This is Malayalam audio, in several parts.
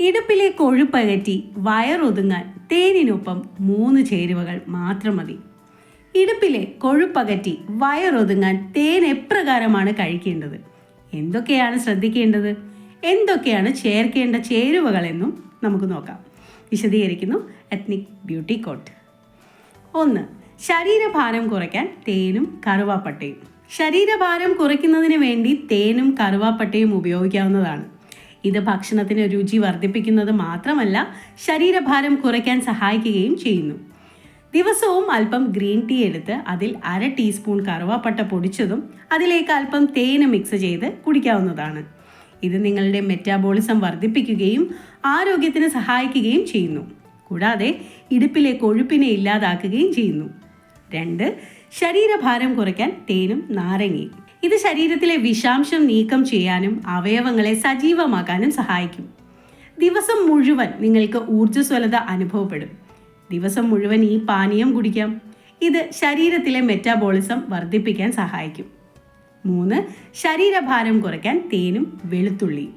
ഇടുപ്പിലെ കൊഴുപ്പകറ്റി വയറൊതുങ്ങാൻ തേനിനൊപ്പം മൂന്ന് ചേരുവകൾ മാത്രം മതി. ഇടുപ്പിലെ കൊഴുപ്പകറ്റി വയറൊതുങ്ങാൻ തേൻ എപ്രകാരമാണ് കഴിക്കേണ്ടത്? എന്തൊക്കെയാണ് ശ്രദ്ധിക്കേണ്ടത്? എന്തൊക്കെയാണ് ചേർക്കേണ്ട ചേരുവകളെന്നും നമുക്ക് നോക്കാം. വിശദീകരിക്കുന്നു എത്നിക് ബ്യൂട്ടി കോട്ട്. ഒന്ന് ശരീരഭാരം കുറയ്ക്കാൻ തേനും കറുവാപ്പട്ടയും. ശരീരഭാരം കുറയ്ക്കുന്നതിന് വേണ്ടി തേനും കറുവാപ്പട്ടയും ഉപയോഗിക്കാവുന്നതാണ്. ഇത് ഭക്ഷണത്തിന് രുചി വർദ്ധിപ്പിക്കുന്നത് മാത്രമല്ല ശരീരഭാരം കുറയ്ക്കാൻ സഹായിക്കുകയും ചെയ്യുന്നു. ദിവസവും അല്പം ഗ്രീൻ ടീ എടുത്ത് അതിൽ അര ടീസ്പൂൺ കറുവാപ്പട്ട പൊടിച്ചതും അതിലേക്ക് അല്പം തേന് മിക്സ് ചെയ്ത് കുടിക്കാവുന്നതാണ്. ഇത് നിങ്ങളുടെ മെറ്റാബോളിസം വർദ്ധിപ്പിക്കുകയും ആരോഗ്യത്തിന് സഹായിക്കുകയും ചെയ്യുന്നു. കൂടാതെ ഇടുപ്പിലെ കൊഴുപ്പിനെ ഇല്ലാതാക്കുകയും ചെയ്യുന്നു. രണ്ട് ശരീരഭാരം കുറയ്ക്കാൻ തേനും നാരങ്ങയും. ഇത് ശരീരത്തിലെ വിഷാംശം നീക്കം ചെയ്യാനും അവയവങ്ങളെ സജീവമാക്കാനും സഹായിക്കും. ദിവസം മുഴുവൻ നിങ്ങൾക്ക് ഊർജസ്വലത അനുഭവപ്പെടും. ദിവസം മുഴുവൻ ഈ പാനീയം കുടിക്കാം. ഇത് ശരീരത്തിലെ മെറ്റാബോളിസം വർദ്ധിപ്പിക്കാൻ സഹായിക്കും. മൂന്ന് ശരീരഭാരം കുറയ്ക്കാൻ തേനും വെളുത്തുള്ളിയും.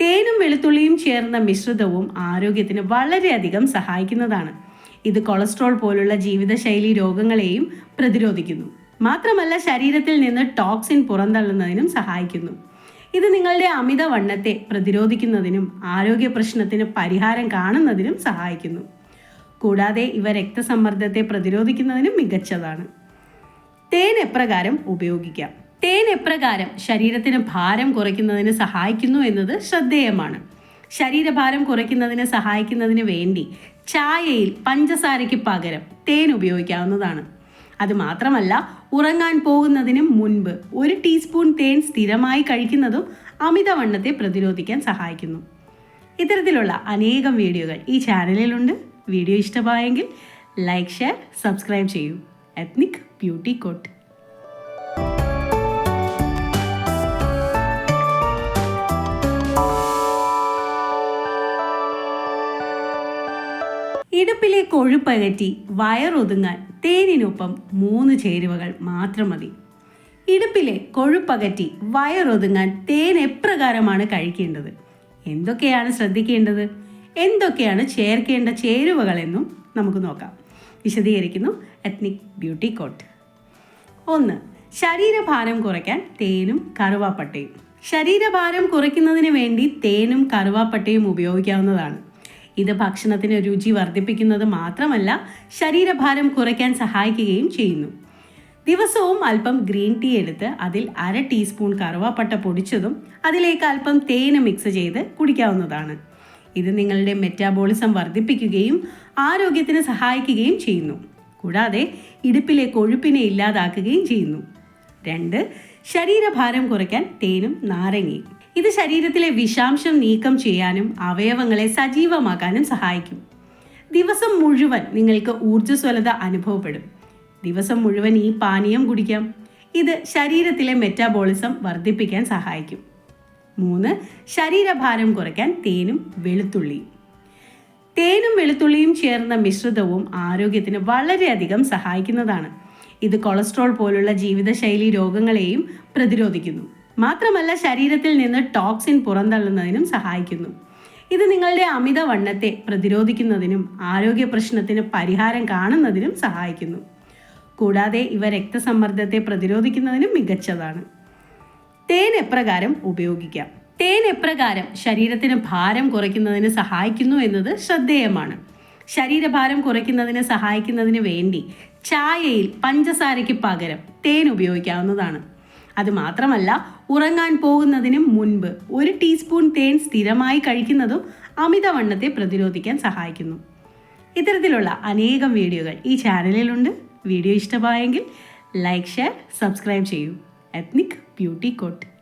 തേനും വെളുത്തുള്ളിയും ചേർന്ന മിശ്രിതവും ആരോഗ്യത്തിന് വളരെയധികം സഹായിക്കുന്നതാണ്. ഇത് കൊളസ്ട്രോൾ പോലുള്ള ജീവിതശൈലി രോഗങ്ങളെയും പ്രതിരോധിക്കുന്നു. മാത്രമല്ല ശരീരത്തിൽ നിന്ന് ടോക്സിൻ പുറന്തള്ളുന്നതിനും സഹായിക്കുന്നു. ഇത് നിങ്ങളുടെ അമിതവണ്ണത്തെ പ്രതിരോധിക്കുന്നതിനും ആരോഗ്യ പ്രശ്നത്തിന് പരിഹാരം കാണുന്നതിനും സഹായിക്കുന്നു. കൂടാതെ ഇവ രക്തസമ്മർദ്ദത്തെ പ്രതിരോധിക്കുന്നതിനും മികച്ചതാണ്. തേൻ എപ്രകാരം ഉപയോഗിക്കാം? തേൻ എപ്രകാരം ശരീരത്തിന് ഭാരം കുറയ്ക്കുന്നതിന് സഹായിക്കുന്നു എന്നത് ശ്രദ്ധേയമാണ്. ശരീരഭാരം കുറയ്ക്കുന്നതിന് സഹായിക്കുന്നതിന് വേണ്ടി ചായയിൽ പഞ്ചസാരയ്ക്ക് പകരം തേൻ ഉപയോഗിക്കാവുന്നതാണ്. അത് മാത്രമല്ല ഉറങ്ങാൻ പോകുന്നതിന് മുൻപ് ഒരു ടീസ്പൂൺ തേൻ സ്ഥിരമായി കഴിക്കുന്നതും അമിതവണ്ണത്തെ പ്രതിരോധിക്കാൻ സഹായിക്കുന്നു. ഇത്തരത്തിലുള്ള അനേകം വീഡിയോകൾ ഈ ചാനലിലുണ്ട്. വീഡിയോ ഇഷ്ടമായെങ്കിൽ ലൈക്ക് ഷെയർ സബ്സ്ക്രൈബ് ചെയ്യൂ. Ethnic beauty coat. ഇടുപ്പിലെ കൊഴുപ്പകറ്റി വയറൊതുങ്ങാൻ തേനിനൊപ്പം മൂന്ന് ചേരുവകൾ മാത്രം മതി. ഇടുപ്പിലെ കൊഴുപ്പകറ്റി വയറൊതുങ്ങാൻ തേൻ എപ്രകാരമാണ് കഴിക്കേണ്ടത്? എന്തൊക്കെയാണ് ശ്രദ്ധിക്കേണ്ടത്? എന്തൊക്കെയാണ് ചേർക്കേണ്ട ചേരുവകളെന്നും നമുക്ക് നോക്കാം. വിശദീകരിക്കുന്നു എത്നിക് ബ്യൂട്ടി കോട്ട്. ഒന്ന് ശരീരഭാരം കുറയ്ക്കാൻ തേനും കറുവാപ്പട്ടയും. ശരീരഭാരം കുറയ്ക്കുന്നതിന് വേണ്ടി തേനും കറുവാപ്പട്ടയും ഉപയോഗിക്കാവുന്നതാണ്. ഇത് ഭക്ഷണത്തിന് രുചി വർദ്ധിപ്പിക്കുന്നത് മാത്രമല്ല ശരീരഭാരം കുറയ്ക്കാൻ സഹായിക്കുകയും ചെയ്യുന്നു. ദിവസവും അല്പം ഗ്രീൻ ടീ എടുത്ത് അതിൽ അര ടീസ്പൂൺ കറുവാപ്പട്ട പൊടിച്ചതും അതിലേക്ക് അല്പം തേന് മിക്സ് ചെയ്ത് കുടിക്കാവുന്നതാണ്. ഇത് നിങ്ങളുടെ മെറ്റാബോളിസം വർദ്ധിപ്പിക്കുകയും ആരോഗ്യത്തിന് സഹായിക്കുകയും ചെയ്യുന്നു. കൂടാതെ ഇടുപ്പിലെ കൊഴുപ്പിനെ ഇല്ലാതാക്കുകയും ചെയ്യുന്നു. രണ്ട് ശരീരഭാരം കുറയ്ക്കാൻ തേനും നാരങ്ങയും. ഇത് ശരീരത്തിലെ വിഷാംശം നീക്കം ചെയ്യാനും അവയവങ്ങളെ സജീവമാക്കാനും സഹായിക്കും. ദിവസം മുഴുവൻ നിങ്ങൾക്ക് ഊർജസ്വലത അനുഭവപ്പെടും. ദിവസം മുഴുവൻ ഈ പാനീയം കുടിക്കാം. ഇത് ശരീരത്തിലെ മെറ്റാബോളിസം വർദ്ധിപ്പിക്കാൻ സഹായിക്കും. മൂന്ന് ശരീരഭാരം കുറയ്ക്കാൻ തേനും വെളുത്തുള്ളിയും. തേനും വെളുത്തുള്ളിയും ചേർന്ന മിശ്രിതവും ആരോഗ്യത്തിന് വളരെയധികം സഹായിക്കുന്നതാണ്. ഇത് കൊളസ്ട്രോൾ പോലുള്ള ജീവിതശൈലി രോഗങ്ങളെയും പ്രതിരോധിക്കുന്നു. മാത്രമല്ല ശരീരത്തിൽ നിന്ന് ടോക്സിൻ പുറന്തള്ളുന്നതിനും സഹായിക്കുന്നു. ഇത് നിങ്ങളുടെ അമിതവണ്ണത്തെ പ്രതിരോധിക്കുന്നതിനും ആരോഗ്യ പ്രശ്നത്തിന് പരിഹാരം കാണുന്നതിനും സഹായിക്കുന്നു. കൂടാതെ ഇവ രക്തസമ്മർദ്ദത്തെ പ്രതിരോധിക്കുന്നതിനും മികച്ചതാണ്. തേൻ എപ്രകാരം ഉപയോഗിക്കാം? തേൻ എപ്രകാരം ശരീരത്തിന് ഭാരം കുറയ്ക്കുന്നതിന് സഹായിക്കുന്നു എന്നത് ശ്രദ്ധേയമാണ്. ശരീരഭാരം കുറയ്ക്കുന്നതിന് സഹായിക്കുന്നതിന് വേണ്ടി ചായയിൽ പഞ്ചസാരയ്ക്ക് പകരം തേൻ ഉപയോഗിക്കാവുന്നതാണ്. അത് മാത്രമല്ല ഉറങ്ങാൻ പോകുന്നതിന് മുൻപ് ഒരു ടീസ്പൂൺ തേൻ സ്ഥിരമായി കഴിക്കുന്നതും അമിതവണ്ണത്തെ പ്രതിരോധിക്കാൻ സഹായിക്കുന്നു. ഇത്തരത്തിലുള്ള അനേകം വീഡിയോകൾ ഈ ചാനലിലുണ്ട്. വീഡിയോ ഇഷ്ടമായെങ്കിൽ ലൈക്ക് ഷെയർ സബ്സ്ക്രൈബ് ചെയ്യൂ. Ethnic beauty coat.